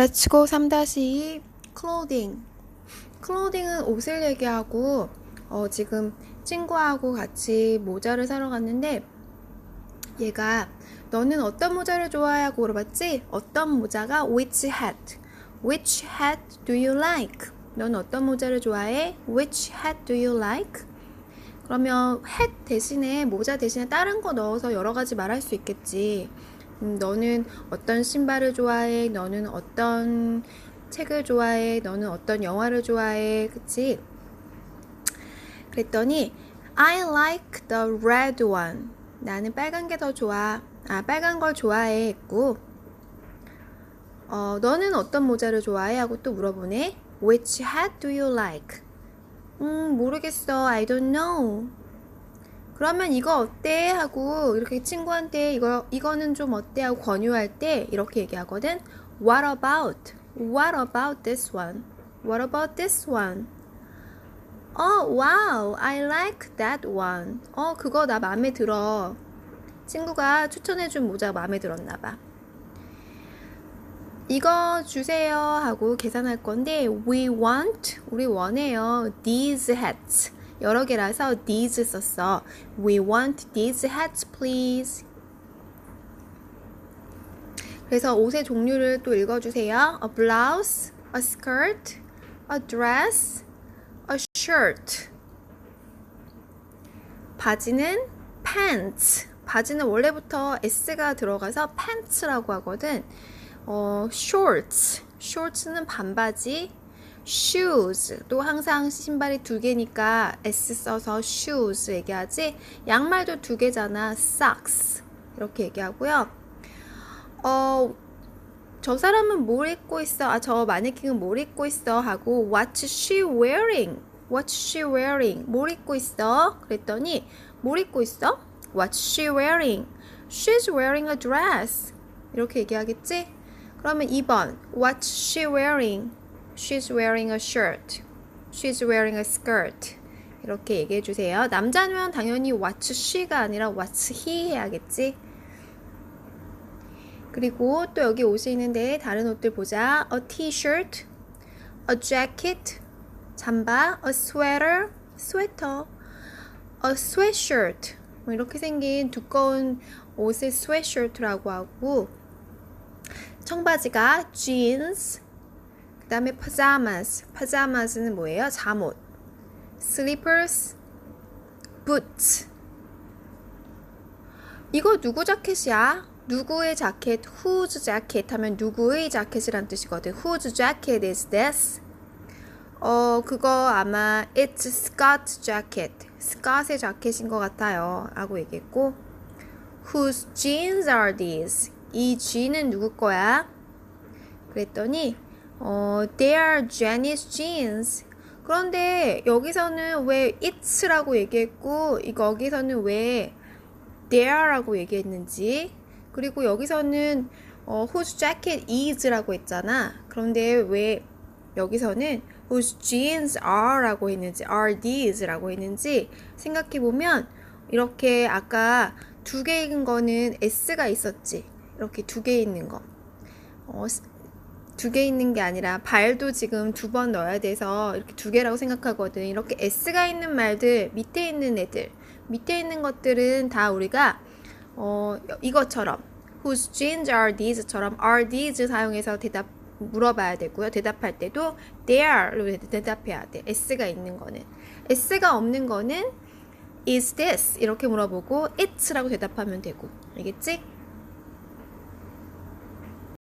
Go 3-2 clothing. clothing은 옷을 얘기하고 어, 지금 친구하고 같이 모자를 사러 갔는데 얘가 너는 어떤 모자를 좋아해? 하고 물어봤지? 어떤 모자가 which hat? which hat do you like? 넌 어떤 모자를 좋아해? which hat do you like? 그러면 hat 대신에 모자 대신에 다른 거 넣어서 여러 가지 말할 수 있겠지. 음, 너는 어떤 신발을 좋아해? 너는 어떤 책을 좋아해? 너는 어떤 영화를 좋아해? 그치? 그랬더니 I like the red one. 나는 빨간 게 더 좋아. 아, 빨간 걸 좋아해 했고 어, 너는 어떤 모자를 좋아해? 하고 또 물어보네. Which hat do you like? 음, 모르겠어. I don't know. 그러면 이거 어때? 하고 이렇게 친구한테 이거 이거는 좀 어때? 하고 권유할 때 이렇게 얘기하거든. What about? What about this one? What about this one? 어, wow, I like that one. 어, 그거 나 마음에 들어. 친구가 추천해 준 모자 마음에 들었나 봐. 이거 주세요 하고 계산할 건데 we want 우리 원해요 these hats 여러 개라서 these 썼어 we want these hats please 그래서 옷의 종류를 또 읽어주세요 a blouse, a skirt, a dress, a shirt 바지는 pants 바지는 원래부터 s가 들어가서 pants라고 하거든 어, shorts. shorts는 반바지. Shoes. 또 항상 신발이 두 개니까 s 써서 shoes 얘기하지. 양말도 두 개잖아. socks. 이렇게 얘기하고요. 어, 저 사람은 뭘 입고 있어? 아, 저 마네킹은 뭘 입고 있어? 하고 what's she wearing? What's she wearing? 뭘 입고 있어? 그랬더니 뭘 입고 있어? What's she wearing? She's wearing a dress. 이렇게 얘기하겠지? 그러면 2번 What's she wearing? She's wearing a shirt. She's wearing a skirt. 이렇게 얘기해 주세요. 남자면 당연히 what's she가 아니라 what's he 해야겠지. 그리고 또 여기 옷이 있는데 다른 옷들 보자. A t-shirt, a jacket, 잠바, a sweater, 스웨터, a sweatshirt. 뭐 이렇게 생긴 두꺼운 옷을 sweatshirt라고 하고 청바지가 jeans, 그 다음에 pajamas, pajamas는 뭐예요? 잠옷. slippers, boots. 이거 누구 자켓이야? 누구의 자켓? whose jacket 하면 누구의 자켓이란 뜻이거든. whose jacket is this? 어, 그거 아마 it's Scott's jacket. 스캇의 자켓인 것 같아요. 라고 얘기했고 whose jeans are these? 이 G는 누구 거야? 그랬더니 어, are Jenny's jeans. 그런데 여기서는 왜 it's라고 얘기했고 이거 여기서는 왜 there라고 얘기했는지 그리고 여기서는 어, whose jacket is라고 했잖아. 그런데 왜 여기서는 whose jeans are라고 했는지 are these라고 했는지 생각해 보면 이렇게 아까 두 개인 거는 s가 있었지. 이렇게 두 개 있는 거. 어, 두 개 있는 게 아니라 발도 지금 두 번 넣어야 돼서 이렇게 두 개라고 생각하거든. 이렇게 S가 있는 말들, 밑에 있는 애들, 밑에 있는 것들은 다 우리가 어, 이것처럼 whose jeans are these처럼 are these 사용해서 대답 물어봐야 되고요. 대답할 때도 there로 대답해야 돼. S가 있는 거는. S가 없는 거는 is this 이렇게 물어보고 it'라고 대답하면 되고. 알겠지?